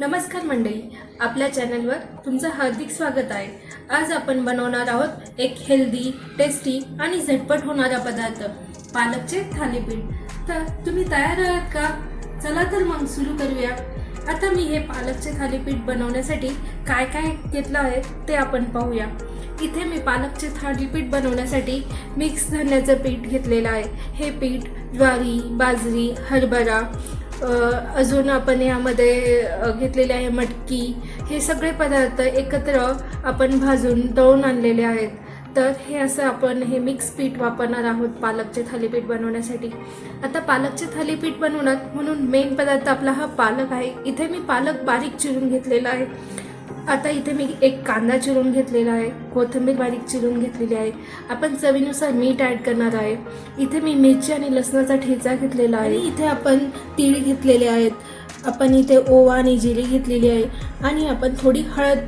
नमस्कार मंडळी आपल्या चॅनलवर तुमचं हार्दिक स्वागत आहे. आज आपण बनवणार आहोत एक हेल्दी टेस्टी आणि झटपट होणारा पदार्थ पालकचे थालीपीठ. तर तुम्ही तयार आहात का? चला तर मग सुरू करूया. आता मी हे पालकचे थालीपीठ बनवण्यासाठी काय काय घेतलं आहे ते आपण पाहूया. इथे मी पालकचे थालीपीठ बनवण्यासाठी मिक्स धान्याचं पीठ घेतलेलं आहे. हे पीठ ज्वारी बाजरी हरभरा अजून आपण यामध्ये घेतलेले आहे मटकी. हे सगळे पदार्थ एकत्र आपण भाजून दळून आणलेले आहेत. तर हे असं आपण हे मिक्स पीठ वापरणार आहोत पालकचे थालीपीठ बनवण्यासाठी. आता पालकचे थालीपीठ बनवणार म्हणून मेन पदार्थ आपला हा पालक आहे. इथे मी पालक बारीक चिरून घेतलेला आहे. आता इथे मी एक कांदा चिरून घेतलेला आहे कोथिंबीर बारीक चिरून घेतलेली आहे. आपण चवीनुसार मीठ ॲड करणार आहे. इथे मी मिरची आणि लसणाचा ठेचा घेतलेला आहे. इथे आपण तीळ घेतलेले आहेत. आपण इथे ओवा आणि जिरी घेतलेली आहे. आणि आपण थोडी हळद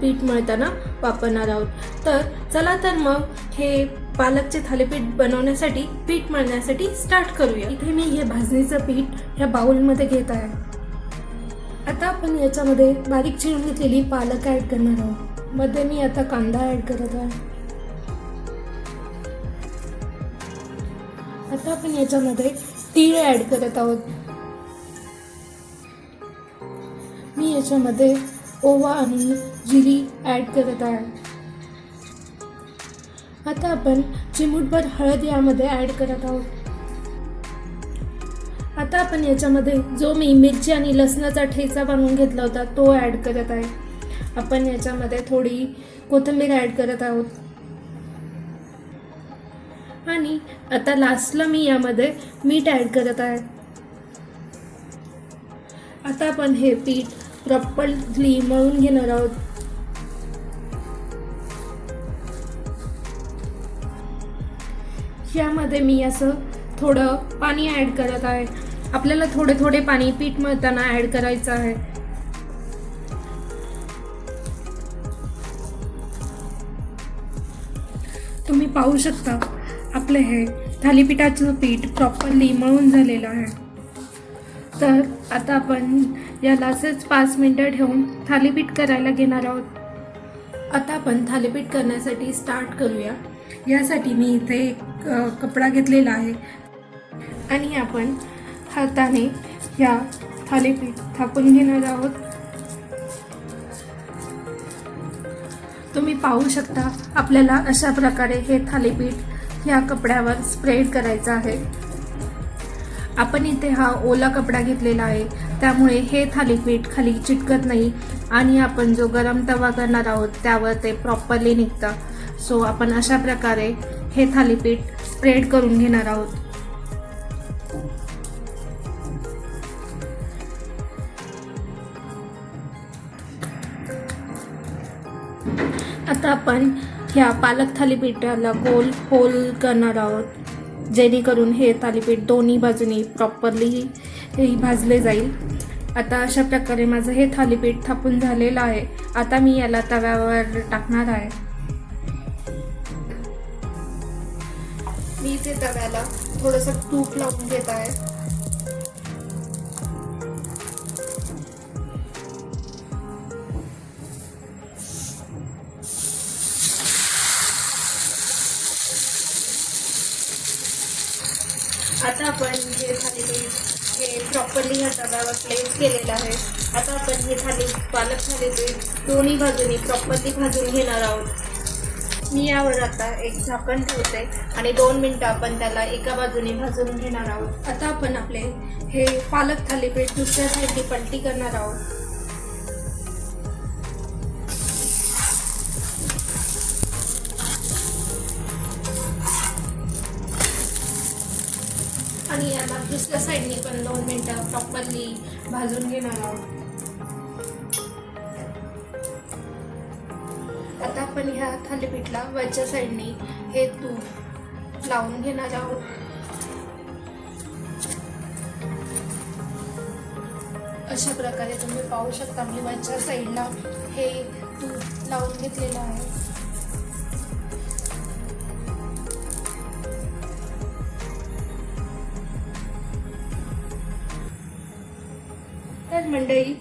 पीठ मळताना वापरणार आहोत. तर चला तर मग हे पालकचे थालीपीठ बनवण्यासाठी पीठ मळण्यासाठी स्टार्ट करूया. इथे मी हे भाजणीचं पीठ ह्या बाऊलमध्ये घेत आहे. आता आपण याच्यामध्ये बारीक चिरून घेतलेली पालक ॲड करणार आहोत. मध्ये मी आता कांदा ॲड करत आहे. आता आपण याच्यामध्ये तीळ ॲड करत आहोत. मी याच्यामध्ये ओवा आणि जिरी ॲड करत आहे. आता आपण चिमूटभर हळद यामध्ये ॲड करत आहोत. आता आपण याच्यामध्ये जो मी मिरची आणि लसणाचा ठेचा बनवून घेतला होता तो ॲड करत आहे. आपण याच्यामध्ये थोडी कोथिंबीर ॲड करत आहोत. आणि आता लास्टला मी यामध्ये मीठ ॲड करत आहे. आता आपण हे पीठ प्रॉपरली मळून घेणार आहोत. यामध्ये मी असं थोडं पाणी ॲड करत आहे. आपल्याला थोडे थोडे पाणी पीठ मळताना ॲड करायचं आहे. तुम्ही पाहू शकता आपले हे थालीपीठाचं पीठ प्रॉपरली मळून झालेलं आहे. तर आता आपण याला असेच पाच मिनटं ठेवून थालीपीठ करायला घेणार आहोत. आता आपण थालीपीठ करण्यासाठी स्टार्ट करूया. यासाठी मी इथे एक कपडा घेतलेला आहे. आणि आपण हाताने या थालीपीठ थापून घेणार आहोत. तुम्ही पाहू शकता आपल्याला अशा प्रकारे हे थालीपीठ या कपड्यावर स्प्रेड करायचं आहे. आपण इथे हा ओला कपडा घेतलेला आहे. त्यामुळे हे थालीपीठ खाली चिटकत नाही आणि आपण जो गरम तवा करणार आहोत त्यावर ते प्रॉपरली निघतं. सो आपण अशा प्रकारे हे थालीपीठ स्प्रेड करून घेणार आहोत. आता आपण ह्या पालक थालीपीठाला गोल होल करणार आहोत. जेणेकरून हे थालीपीठ दोन्ही बाजूनी प्रॉपरली भाजले जाईल. आता अशा प्रकारे माझं हे थालीपीठ थापून झालेलं आहे. आता मी याला तव्यावर टाकणार आहे. मी ते तव्याला थोडंसं तूप लावून घेत आहे. आता आपण जे थाली हे प्रॉपरली ह्या तव्यावर प्लेस केलेलं आहे. आता आपण हे थाली पालक थालीपीठ दोन्ही बाजूनी प्रॉपरली भाजून घेणार आहोत. मी यावर आता एक झाकण ठेवते आणि दोन मिनटं आपण त्याला एका बाजूने भाजून घेणार आहोत. आता आपण आपले हे पालक थालीपीठ दुसऱ्या साईडने पलटी करणार आहोत. आणि याला दुसऱ्या साईडने पण दोन मिनटं प्रॉपरली भाजून घेणार आहोत. आता आपण ह्या थालीपीठला वरच्या साईडने हे तूप लावून घेणार आहोत. अशा प्रकारे तुम्ही पाहू शकता मी वरच्या साईडला हे तूप लावून घेतलेलं आहे. तर मंडळी.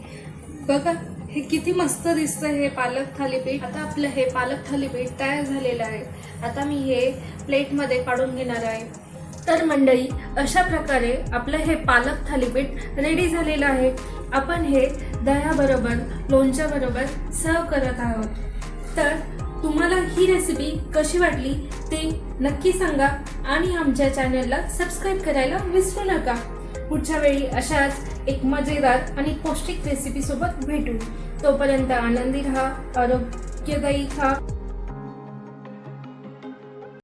बघा हे किती मस्त दिसतं हे पालक थालीपीठ. आता आपलं हे पालक थालीपीठ तयार झालेलं आहे. आता मी हे प्लेटमध्ये काढून घेणार आहे. तर मंडळी अशा प्रकारे आपलं हे पालक थालीपीठ रेडी झालेलं आहे. आपण हे दह्याबरोबर लोणच्याबरोबर सर्व करत आहोत. तर तुम्हाला ही रेसिपी कशी वाटली ते नक्की सांगा आणि आमच्या चॅनलला सबस्क्राईब करायला विसरू नका. पुढच्या वेळी अशाच एक मजेदार आणि पौष्टिक रेसिपी सोबत भेटू. तोपर्यंत आनंदी राहा आरोग्यदायी खा